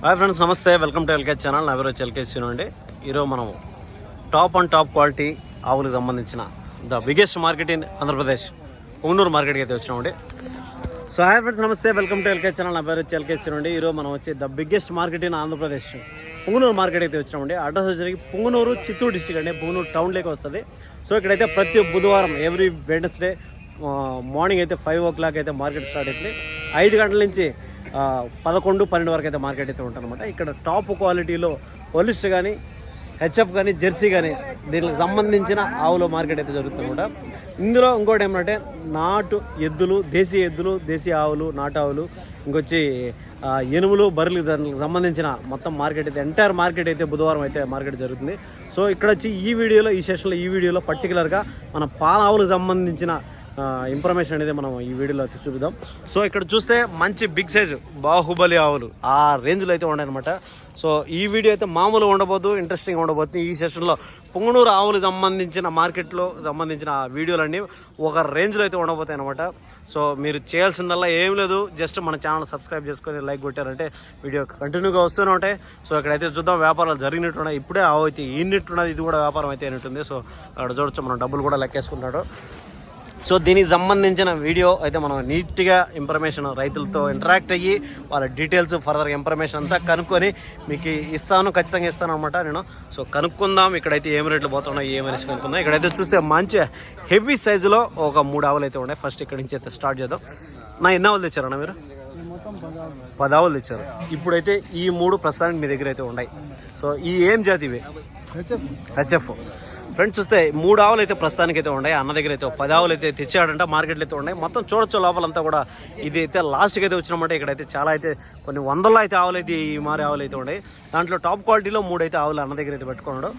Hi friends నమస్తే. Welcome to LK channel. నా పేరు వచ్చి ఎల్కే ఈరోజు మనం టాప్ అండ్ టాప్ క్వాలిటీ ఆవులకు సంబంధించిన the biggest market in Andhra Pradesh ఉన్నూరు మార్కెట్కి అయితే వచ్చినామండి. సో హాయ్ ఫ్రెండ్స్ నమస్తే. Welcome to LK channel. నా పేరు వచ్చి ఎల్కే నుండి ఈరోజు మనం వచ్చి the biggest market in Andhra Pradesh Punganur market అయితే వచ్చినామండి. అడ్రస్ వచ్చేసరికి పుంగనూరు చిత్తూరు డిస్టిక్ అండి. పుంగనూరు టౌన్లోకి వస్తుంది. సో ఇక్కడైతే ప్రతి బుధవారం ఎవ్రీ వెడ్నెస్డే మార్నింగ్ అయితే ఫైవ్ ఓ క్లాక్ అయితే మార్కెట్ స్టార్ట్ అవుతుంది ఐదు గంటల నుంచి పదకొండు పన్నెండు వరకు అయితే మార్కెట్ అయితే ఉంటారనమాట ఇక్కడ టాప్ క్వాలిటీలో పోలిస్ట్ కానీ హెచ్ఎఫ్ కానీ జెర్సీ కానీ దీనికి సంబంధించిన ఆవుల మార్కెట్ అయితే జరుగుతుందన్నమాట. ఇందులో ఇంకోటి ఏమంటే నాటు ఎద్దులు దేశీయ ఎద్దులు దేశీయ ఆవులు నాటు ఆవులు ఇంకొచ్చి ఎనుములు బర్రెలు దానికి సంబంధించిన మొత్తం మార్కెట్ అయితే ఎంటైర్ మార్కెట్ అయితే బుధవారం అయితే మార్కెట్ జరుగుతుంది. సో ఇక్కడ వచ్చి ఈ వీడియోలో ఈ సెషన్లో ఈ వీడియోలో పర్టికులర్గా మన పాల ఆవులకు సంబంధించిన ఇన్ఫర్మేషన్ అనేది మనం ఈ వీడియోలో అయితే చూపిద్దాం. సో ఇక్కడ చూస్తే మంచి బిగ్ సైజు బాహుబలి ఆవులు. ఆ రేంజ్లో అయితే ఉన్నాయన్నమాట. సో ఈ వీడియో అయితే మామూలుగా ఉండబోద్దు ఇంట్రెస్టింగ్ ఉండబోద్దు ఈ సెషన్లో పొంగనూరు ఆవులు సంబంధించిన మార్కెట్లో సంబంధించిన వీడియోలన్నీ ఒక రేంజ్లో అయితే ఉండబోతాయి అనమాట సో మీరు చేయాల్సిందల్లా ఏం లేదు జస్ట్ మన ఛానల్ సబ్స్క్రైబ్ చేసుకొని లైక్ కొట్టారంటే వీడియో కంటిన్యూగా వస్తూనే ఉంటాయి. సో ఇక్కడైతే చూద్దాం వ్యాపారాలు జరిగినట్టున్నాయి. ఇప్పుడే ఆవు అయితే ఈనిట్టున్నది ఇది కూడా వ్యాపారం అయితే అయినట్టుంది. సో అక్కడ చూడొచ్చు మనం డబ్బులు కూడా లెక్కేసుకుంటాడు సో దీనికి సంబంధించిన వీడియో అయితే మనం నీట్గా ఇన్ఫర్మేషన్ రైతులతో ఇంటరాక్ట్ అయ్యి వాళ్ళ డీటెయిల్స్ ఫర్దర్ ఇన్ఫర్మేషన్ అంతా కనుక్కొని మీకు ఇస్తాను ఖచ్చితంగా ఇస్తాను అనమాట నేను. సో కనుక్కుందాం ఇక్కడైతే ఏం రేట్లు పోతున్నాయి ఏమనేసి కనుక్కుందాం ఇక్కడైతే చూస్తే మంచి హెవీ సైజులో ఒక మూడు ఆవులు అయితే ఉన్నాయి. ఫస్ట్ ఇక్కడి నుంచి అయితే స్టార్ట్ చేద్దాం. నా ఎన్ని ఆవులు తెచ్చారన్న మీరు? పది ఆవులు తెచ్చారు. ఇప్పుడైతే ఈ మూడు ప్రస్తుతానికి మీ దగ్గర అయితే ఉన్నాయి. సో ఈ ఏం జాతి ఇవి? హెచ్ఎఫ్. ఫ్రెండ్స్ చూస్తే మూడు ఆవులు అయితే ప్రస్తుతానికి అయితే ఉన్నాయి. అన్న దగ్గర అయితే పది ఆవులు అయితే తెచ్చాడంట మార్కెట్లో అయితే ఉన్నాయి. మొత్తం చూడొచ్చు లోపలంతా కూడా. ఇది అయితే లాస్ట్కి అయితే వచ్చినామంటే ఇక్కడైతే చాలా అయితే కొన్ని వందల్లో అయితే ఆవులు అయితే ఈ మారి ఆవులు అయితే ఉన్నాయి. దాంట్లో టాప్ క్వాలిటీలో మూడు అయితే ఆవులు అన్న దగ్గర అయితే పెట్టుకున్నాడు.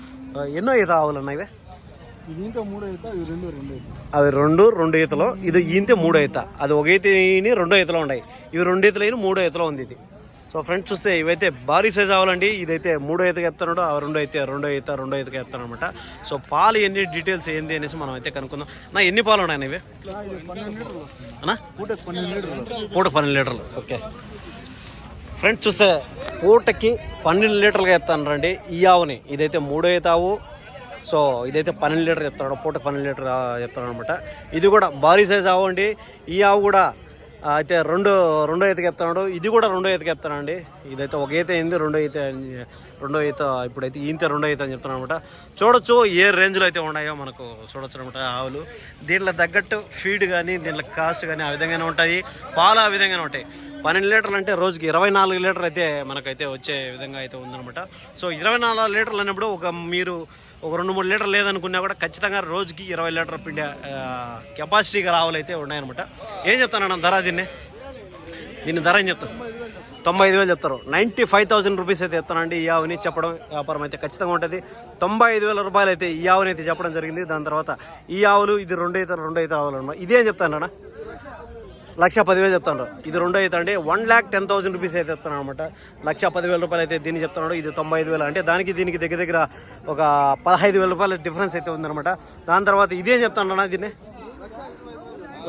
ఎన్నో ఈత ఆవులు ఉన్నాయి అవి రెండు రెండు ఈతలు. ఇది ఈంతే మూడో ఈత. అది ఒక రెండో ఈతలో ఉన్నాయి. ఇవి రెండు ఈతలు అయిన మూడో ఈతలో ఉంది ఇది. సో ఫ్రెండ్స్ చూస్తే ఇవైతే భారీ సైజ్ అవ్వాలండి ఇదైతే మూడో ఈతకి చెప్తున్నాడు ఆ రెండో అయితే రెండో అయితే రెండో ఈతకి ఎత్తాను అనమాట సో పాలు ఎన్ని డీటెయిల్స్ ఏంది అనేసి మనం అయితే కనుక్కుందాం. నా ఎన్ని పాలు ఉన్నాయి ఇవి? పూట పన్నెండు లీటర్లు. ఓకే. ఫ్రెండ్స్ చూస్తే పూటకి పన్నెండు లీటర్లుగా ఎత్తాను రండి ఈ ఆవుని. ఇదైతే మూడో ఆవు. సో ఇదైతే పన్నెండు లీటర్ చెప్తాడు పూట పన్నెండు లీటర్ చెప్తాడు అనమాట ఇది కూడా భారీ సైజ్ ఆవు అండి. ఈ ఆవు కూడా అయితే రెండు రెండో ఈత చెప్తున్నాడు ఇది కూడా రెండో ఈత చెప్తానండి ఇదైతే ఒక ఈత అయింది రెండో ఈత రెండో ఈత ఇప్పుడైతే ఈత రెండో ఈత అని చెప్తున్నాను అనమాట చూడొచ్చు ఏ రేంజ్లో అయితే ఉన్నాయో మనకు చూడొచ్చు అనమాట ఆవులు. దీంట్లో తగ్గట్టు ఫీడ్ కానీ దీంట్లో కాస్ట్ కానీ ఆ విధంగానే ఉంటాయి. పాలు ఆ విధంగానే ఉంటాయి. పన్నెండు లీటర్లు అంటే రోజుకి ఇరవై నాలుగు లీటర్ అయితే మనకైతే వచ్చే విధంగా అయితే ఉందనమాట సో ఇరవై నాలుగు లీటర్లు అన్నప్పుడు ఒక మీరు ఒక రెండు మూడు లీటర్లు లేదనుకున్నా కూడా ఖచ్చితంగా రోజుకి ఇరవై లీటర్ పిండి కెపాసిటీ గల ఆవులు అయితే ఉన్నాయన్నమాట. ఏం చెప్తానన్న ధర దీన్ని? దీని ధర ఏం చెప్తాను తొంభై ఐదు వేలు చెప్తారు. నైంటీ ఫైవ్ థౌసండ్ రూపీస్ అయితే చెప్తానండి ఈ ఆవుని చెప్పడం వ్యాపారం అయితే ఖచ్చితంగా ఉంటుంది. తొంభై ఐదు వేల రూపాయలు అయితే ఈ ఆవుని అయితే చెప్పడం జరిగింది. దాని తర్వాత ఈ ఆవులు ఇది రెండు అయితే రెండు అయితే ఆవులు అనమాట ఇదేం చెప్తానన్నా లక్ష పదివేలు చెప్తాను ఇది రెండో అయితే అండి. One lakh ten thousand rupees అయితే చెప్తున్నాను అనమాట లక్ష పదివేల రూపాయలు అయితే దీన్ని చెప్తున్నాడు. ఇది తొంభై ఐదు వేలు. అంటే దానికి దీనికి దగ్గర దగ్గర ఒక పదహైదు వేల రూపాయల డిఫరెన్స్ అయితే ఉందన్నమాట. దాని తర్వాత ఇదేం చెప్తాను అన్న దీన్ని?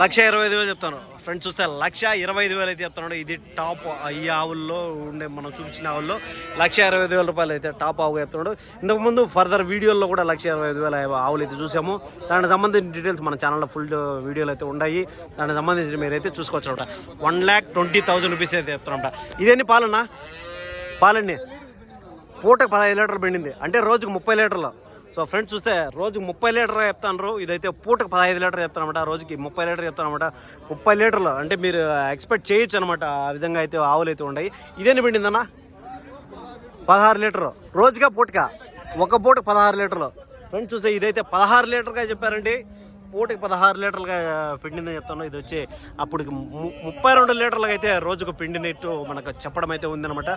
లక్ష ఇరవై ఐదు వేలు చెప్తాను ఫ్రెండ్స్ చూస్తే లక్ష ఇరవై ఐదు వేలు అయితే చెప్తున్నాడు ఇది టాప్ ఈ ఆవుల్లో ఉండే మనం చూపించిన ఆవుల్లో లక్ష ఇరవై ఐదు వేల రూపాయలు అయితే టాప్ ఆవుగా చెప్తున్నాడు ఇంతకుముందు ఫర్దర్ వీడియోల్లో కూడా లక్ష ఇరవై ఐదు వేల ఆవులు అయితే చూసాము. దానికి సంబంధించిన డీటెయిల్స్ మన ఛానల్లో ఫుల్ వీడియోలు అయితే ఉన్నాయి. దానికి సంబంధించిన మీరైతే చూసుకోవచ్చు అనమాట one lakh twenty thousand rupees అయితే చెప్తున్నాం ఇదేంటి పాలన్నా? పాలండి. పూటకు పదహైదు లీటర్లు పెండింది. అంటే రోజుకు ముప్పై లీటర్లు. సో ఫ్రెండ్స్ చూస్తే రోజుకి ముప్పై లీటర్ చెప్తాను ఇదైతే పూటకు పదహైదు లీటర్ చెప్తానమాట రోజుకి ముప్పై లీటర్ చెప్తానమాట ముప్పై లీటర్లు అంటే మీరు ఎక్స్పెక్ట్ చేయొచ్చు అనమాట ఆ విధంగా అయితే ఆవులు అయితే ఉన్నాయి. ఇదేంటి పిండిందన్నా? పదహారు లీటర్లు. రోజుగా పూటక? ఒక పూటకు పదహారు లీటర్లు. ఫ్రెండ్స్ చూస్తే ఇదైతే పదహారు లీటర్గా చెప్పారండి. పూటకి పదహారు లీటర్లుగా పిండిని చెప్తాను ఇది వచ్చి అప్పటికి ము- ముప్పై రెండు లీటర్లుగా అయితే రోజుకు పిండినట్టు మనకు చెప్పడం అయితే ఉందనమాట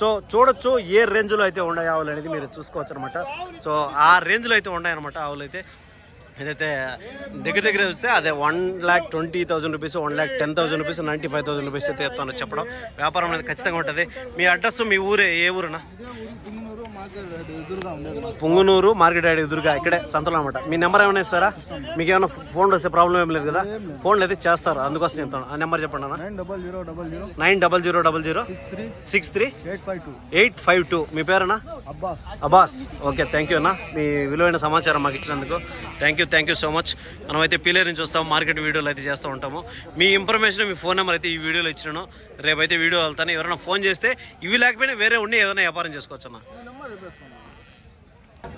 సో చూడొచ్చు ఏ రేంజ్లో అయితే ఉన్నాయి ఆవులు అనేది మీరు చూసుకోవచ్చు అనమాట సో ఆ రేంజ్లో అయితే ఉన్నాయన్నమాట ఆవులు అయితే ఏదైతే దగ్గర దగ్గర చూస్తే అదే one lakh twenty thousand rupees one lakh ten thousand rupees ninety five thousand rupees అయితే చెప్తాను చెప్పడం. వ్యాపారం అనేది ఖచ్చితంగా ఉంటుంది. మీ అడ్రస్ మీ ఊరే ఏ ఊరునా? పుంగనూరు మార్కెట్ యార్డ్ ఎదురుగా ఇక్కడే సంతలో అనమాట మీ నెంబర్ ఏమైనా ఇస్తారా? మీకు ఏమైనా ఫోన్ వస్తే ప్రాబ్లం ఏం లేదు కదా? ఫోన్లు అయితే చేస్తారు అందుకోసం చెప్తాను ఆ నెంబర్ చెప్పండి అన్న. Nine double zero double zero six three eight five two. మీ పేరేనా అబ్బాస్. ఓకే థ్యాంక్ యూ అన్న. మీ విలువైన సమాచారం మాకు ఇచ్చినందుకు thank you thank you so much. మనమైతే పీలేరు నుంచి వస్తాం మార్కెట్ వీడియోలు అయితే చేస్తూ ఉంటాము. మీ ఇన్ఫర్మేషన్ మీ ఫోన్ నెంబర్ అయితే ఈ వీడియోలో ఇచ్చినాను. రేపైతే వీడియో వెళ్తాను. ఎవరైనా ఫోన్ చేస్తే ఇవి లేకపోయినా వేరే ఉండి ఏదైనా వ్యాపారం చేసుకోవచ్చు అన్న.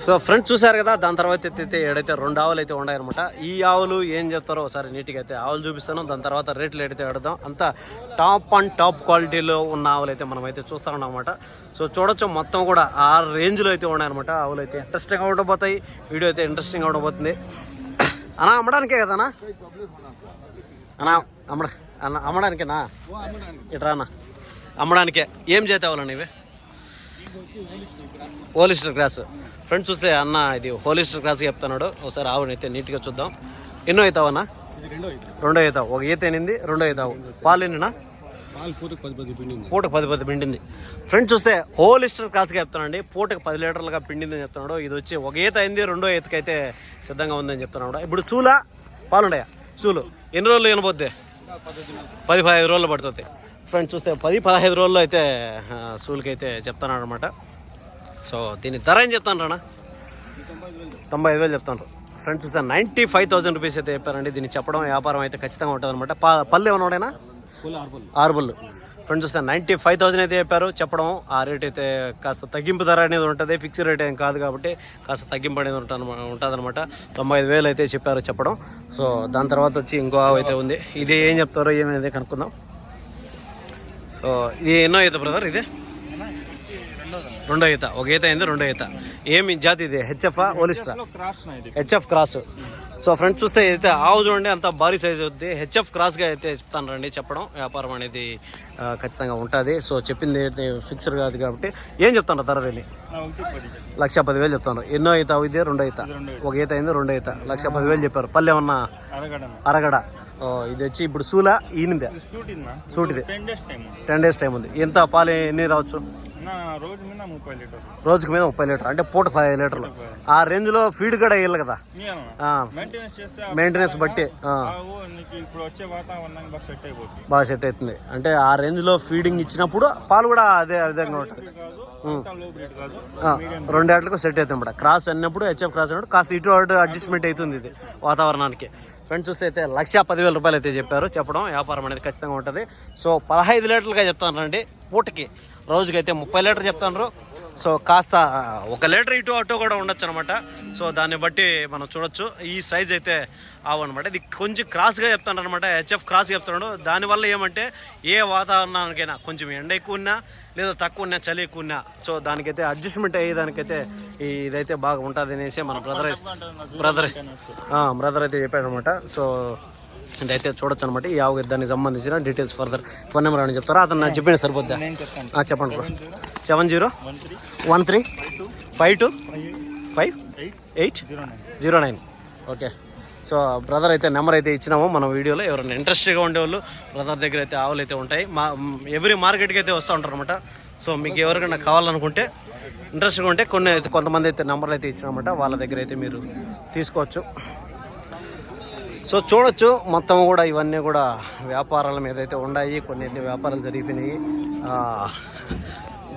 సో ఫ్రెండ్స్ చూసారు కదా దాని తర్వాత ఎత్తితే ఏడైతే రెండు ఆవులు అయితే ఉన్నాయన్నమాట. ఈ ఆవులు ఏం చెప్తారో ఒకసారి నీట్గా అయితే ఆవులు చూపిస్తాను. దాని తర్వాత రేట్లు ఏడైతే అడుగుదాం అంతా టాప్ అండ్ టాప్ క్వాలిటీలో ఉన్న ఆవులు అయితే మనం అయితే చూస్తా ఉన్నాం అనమాట సో చూడొచ్చు మొత్తం కూడా ఆ రేంజ్లో అయితే ఉన్నాయన్నమాట ఆవులు అయితే. ఇంట్రెస్టింగ్గా ఉండబోతాయి. వీడియో అయితే ఇంట్రెస్టింగ్గా ఉండబోతుంది. అన్నా అమ్మడానికే కదా అన్నా? అన్నా అమ్మడ అన్న అమ్మడానికేనా? ఇట్రా అన్న. అమ్మడానికే. ఏం చేత అవ్వాలన్నా ఇవి? హోలిస్టర్ క్రాస్ ఫ్రెండ్స్ చూస్తే అన్న ఇది హోలిస్టర్ క్రాస్ చెప్తున్నాడు. ఒకసారి ఆవుని అయితే నీట్గా చూద్దాం. ఎన్నో అవుతావన్నా ఇది రెండో అవుతావు. ఒక ఈత ఎనింది రెండో అవుతావు. పాలు ఎన్నినా? పిండింది. పూటకు పది పది పిండింది. ఫ్రెండ్స్ చూస్తే హోలిస్టర్ క్రాస్గా చెప్తానండి పూటకు పది లీటర్లుగా పిండిందని చెప్తున్నాడు. ఇది వచ్చి ఒక ఈత అయింది రెండో ఈతకైతే సిద్ధంగా ఉందని చెప్తున్నాడు ఇప్పుడు చూలా? పాలుండయా చూలు. ఎన్ని రోజులు వినబోద్ది పది పదహైదు రోజులు పడుతుంది. ఫ్రెండ్స్ చూస్తే పది పదహైదు రోజుల్లో అయితే ఆ, సూలుకి అయితే చెప్తాను అనమాట సో దీని ధర ఏం చెప్తాను రానా? తొంభై ఐదు వేలు చెప్తాను. ఫ్రెండ్స్ చూస్తే నైంటీ ఫైవ్ థౌసండ్ రూపీస్ అయితే చెప్పారండి. దీన్ని చెప్పడం వ్యాపారం అయితే ఖచ్చితంగా ఉంటుంది అనమాట పళ్ళు ఏమైనా ఉన్నాడేనా ఫుల్ ఫ్రెండ్స్ చూస్తే నైంటీ ఫైవ్ థౌసండ్ అయితే చెప్పారు. చెప్పడం ఆ రేట్ అయితే కాస్త తగ్గింపు ధర అనేది ఉంటుంది. ఫిక్స్డ్ రేట్ ఏం కాదు కాబట్టి కాస్త తగ్గింపు అనేది ఉంటుంది ఉంటుంది అనమాట తొంభై ఐదు వేలు అయితే చెప్పారు చెప్పడం. సో దాని తర్వాత వచ్చి ఇంకో అయితే ఉంది. ఇది ఏం చెప్తారో ఏమైంది కనుక్కుందాం. ఇది ఎన్నో ఈత బ్రదర్ ఇది? రెండో ఈత. ఒక ఈత అయింది రెండో ఈత. ఏమి జాతి ఇది? హెచ్ఎఫ్ ఓలిస్ట్రా హెచ్ఎఫ్ క్రాస్ సో ఫ్రెండ్స్ చూస్తే అయితే ఆవు చూడండి అంత భారీ సైజ్ అవుద్ది హెచ్ఎఫ్ క్రాస్గా అయితే చెప్తాను రండి చెప్పడం. వ్యాపారం అనేది ఖచ్చితంగా ఉంటుంది. సో చెప్పింది ఫిక్స్డ్ కాదు కాబట్టి ఏం చెప్తాను ధర వెళ్ళి లక్ష పదివేలు చెప్తాను. ఎన్నో ఈత. ఇది రెండో ఈత. ఒక ఈత అయింది రెండో ఈత. లక్ష పదివేలు చెప్పారు. పల్లె ఏమన్నా అరగడం ఇది వచ్చి ఇప్పుడు సూలా ఈనిందే షూట్ ఇందా టెన్ డేస్ టైం ఉంది. ఎంత? పాలు ఎన్ని రావచ్చు? రోజు రోజుకి మీద ముప్పై లీటర్ అంటే పూట పదిహేను లీటర్లు. ఆ రేంజ్లో ఫీడ్ కూడా వేయాలి కదా. మెయింటెనెన్స్ బట్టి బాగా సెట్ సెట్ అవుతుంది. అంటే ఆ రేంజ్లో ఫీడింగ్ ఇచ్చినప్పుడు పాలు కూడా అదే విధంగా ఉంటుంది లో రెండేళ్ళకు సెట్ అవుతుంది క్రాస్ అన్నప్పుడు హెచ్ఎఫ్ క్రాస్ అన్నప్పుడు కాస్త ఇటు అడ్జస్ట్మెంట్ అవుతుంది ఇది వాతావరణానికి. ఫ్రెండ్స్ చూస్తే అయితే లక్ష పదివేల రూపాయలు అయితే చెప్పారు. చెప్పడం వ్యాపారం అనేది ఖచ్చితంగా ఉంటుంది. సో పదహైదు లీటర్లుగా చెప్తానండి పూటకి రోజుకైతే ముప్పై లీటర్ చెప్తాను సో కాస్త ఒక లీటర్ ఇటు అటు కూడా ఉండొచ్చు అనమాట సో దాన్ని బట్టి మనం చూడొచ్చు. ఈ సైజ్ అయితే ఆవు అనమాట ఇది కొంచెం క్రాస్గా చెప్తాను అనమాట. హెచ్ఎఫ్ క్రాస్ చెప్తున్నాడు దానివల్ల ఏమంటే ఏ వాతావరణానికైనా కొంచెం ఎండ ఎక్కువ ఉన్నా లేదా తక్కువ ఉన్నా చలి ఎక్కువ ఉన్నా సో దానికైతే అడ్జస్ట్మెంట్ అయ్యేదానికైతే ఈ ఇదైతే బాగా ఉంటుంది అనేసి మన బ్రదర్ బ్రదర్ బ్రదర్ అయితే చెప్పాడు అనమాట సో ఇదైతే చూడొచ్చు అనమాట ఈ ఆవు దానికి సంబంధించిన డీటెయిల్స్ ఫర్దర్ ఫోన్ నెంబర్ అని చెప్తారా? అతను నాకు చెప్పిన సరిపోద్దా? చెప్పండి bro seven zero one three five two five eight zero nine okay so brother అయితే నెంబర్ అయితే ఇచ్చినాము. మన వీడియోలో ఎవరైనా ఇంట్రెస్ట్గా ఉండేవాళ్ళు బ్రదర్ దగ్గర అయితే ఆవులు అయితే ఉంటాయి. మా ఎవ్రీ మార్కెట్కి అయితే వస్తూ ఉంటారు అనమాట సో మీకు ఎవరికైనా కావాలనుకుంటే ఇంట్రెస్ట్గా ఉంటే కొన్ని అయితే కొంతమంది అయితే నెంబర్లు అయితే ఇచ్చినమాట వాళ్ళ దగ్గర అయితే మీరు తీసుకోవచ్చు. సో చూడొచ్చు మొత్తం కూడా ఇవన్నీ కూడా వ్యాపారాల మీద అయితే ఉన్నాయి. కొన్ని అయితే వ్యాపారాలు జరిగిపోయినాయి.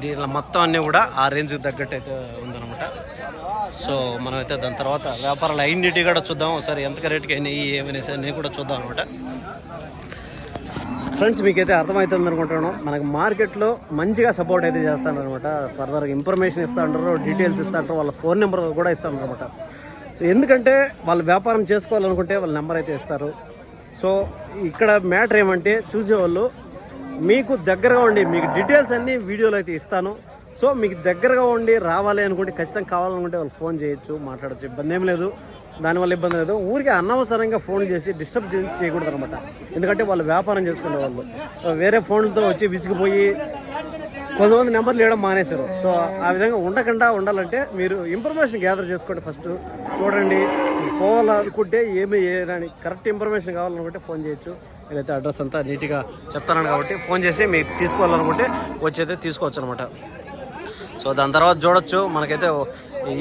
దీనిలో మొత్తం అన్నీ కూడా ఆ రేంజ్కి తగ్గట్టు అయితే ఉందన్నమాట. సో మనమైతే దాని తర్వాత వ్యాపారాలు అయిన్నిటి కూడా చూద్దాం. ఒకసారి ఎంత రేటుకి అయినాయి ఏమైనా అన్నీ కూడా చూద్దాం అనమాట ఫ్రెండ్స్ మీకైతే అర్థమవుతుంది అనుకుంటున్నాను మనకి మార్కెట్లో మంచిగా సపోర్ట్ అయితే చేస్తాను అనమాట ఫర్దర్ ఇన్ఫర్మేషన్ ఇస్తా ఉంటారు డీటెయిల్స్ ఇస్తా ఉంటారు వాళ్ళ ఫోన్ నెంబర్ కూడా ఇస్తాను అనమాట సో ఎందుకంటే వాళ్ళు వ్యాపారం చేసుకోవాలనుకుంటే వాళ్ళ నెంబర్ అయితే ఇస్తారు. సో ఇక్కడ మ్యాటర్ ఏమంటే చూసేవాళ్ళు మీకు దగ్గరగా ఉండి మీకు డీటెయిల్స్ అన్నీ వీడియోలో అయితే ఇస్తాను. సో మీకు దగ్గరగా ఉండి రావాలి అనుకుంటే ఖచ్చితంగా కావాలనుకుంటే వాళ్ళు ఫోన్ చేయొచ్చు మాట్లాడచ్చు. ఇబ్బంది ఏం లేదు. దానివల్ల ఇబ్బంది లేదు. ఊరికి అనవసరంగా ఫోన్ చేసి డిస్టర్బ్ చేయకూడదు అనమాట ఎందుకంటే వాళ్ళు వ్యాపారం చేసుకునే వాళ్ళు. వేరే ఫోన్లతో వచ్చి విసిగిపోయి కొంతమంది నెంబర్లు వేయడం మానేశారు. సో ఆ విధంగా ఉండకుండా ఉండాలంటే మీరు ఇన్ఫర్మేషన్ గ్యాదర్ చేసుకోండి ఫస్ట్ చూడండి పోవాలనుకుంటే ఏమి ఏదని కరెక్ట్ ఇన్ఫర్మేషన్ కావాలనుకుంటే ఫోన్ చేయొచ్చు. నేనైతే అడ్రస్ అంతా నీట్గా చెప్తాను కాబట్టి ఫోన్ చేసి మీకు తీసుకోవాలనుకుంటే వచ్చి అయితే తీసుకోవచ్చు అనమాట సో దాని తర్వాత చూడొచ్చు. మనకైతే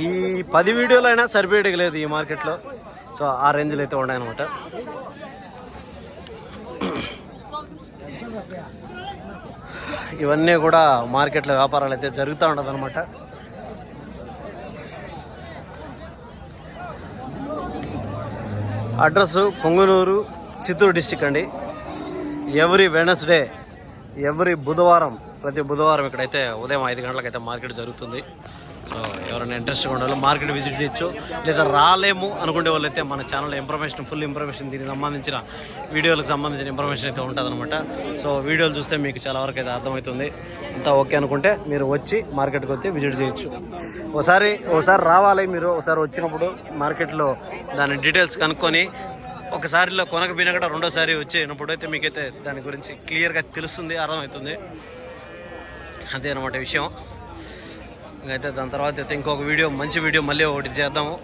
ఈ పది వీడియోలు అయినా సరిపోయేది లేదు ఈ మార్కెట్లో. సో ఆ రేంజ్లో అయితే ఉన్నాయన్నమాట. ఇవన్నీ కూడా మార్కెట్లో వ్యాపారాలు అయితే జరుగుతూ ఉండదు అనమాట అడ్రస్ పొంగునూరు చిత్తూరు డిస్టిక్ అండి. ఎవ్రీ వెనస్డే ఎవ్రీ బుధవారం ప్రతి బుధవారం ఇక్కడైతే ఉదయం ఐదు గంటలకైతే మార్కెట్ జరుగుతుంది. సో ఎవరైనా ఇంట్రెస్ట్గా ఉండాలో మార్కెట్ విజిట్ చేయొచ్చు. లేదా రాలేము అనుకునే వాళ్ళైతే మన ఛానల్ ఇన్ఫర్మేషన్ ఫుల్ ఇన్ఫర్మేషన్ దీనికి సంబంధించిన వీడియోలకు సంబంధించిన ఇన్ఫర్మేషన్ అయితే ఉంటుందన్నమాట. సో వీడియోలు చూస్తే మీకు చాలా వరకు అయితే అర్థమవుతుంది. అంతా ఓకే అనుకుంటే మీరు వచ్చి మార్కెట్కి వచ్చి విజిట్ చేయొచ్చు. ఒకసారి ఒకసారి రావాలి మీరు. ఒకసారి వచ్చినప్పుడు మార్కెట్లో దాని డీటెయిల్స్ కనుక్కొని ఒకసారిలో కొనకపోయినా కూడా రెండోసారి వచ్చినప్పుడు అయితే మీకైతే దాని గురించి క్లియర్గా తెలుస్తుంది అర్థమవుతుంది. అదే అనమాట విషయం. అయితే దాని తర్వాత అయితే ఇంకొక వీడియో మంచి వీడియో మళ్ళీ ఒకటి చేద్దాము.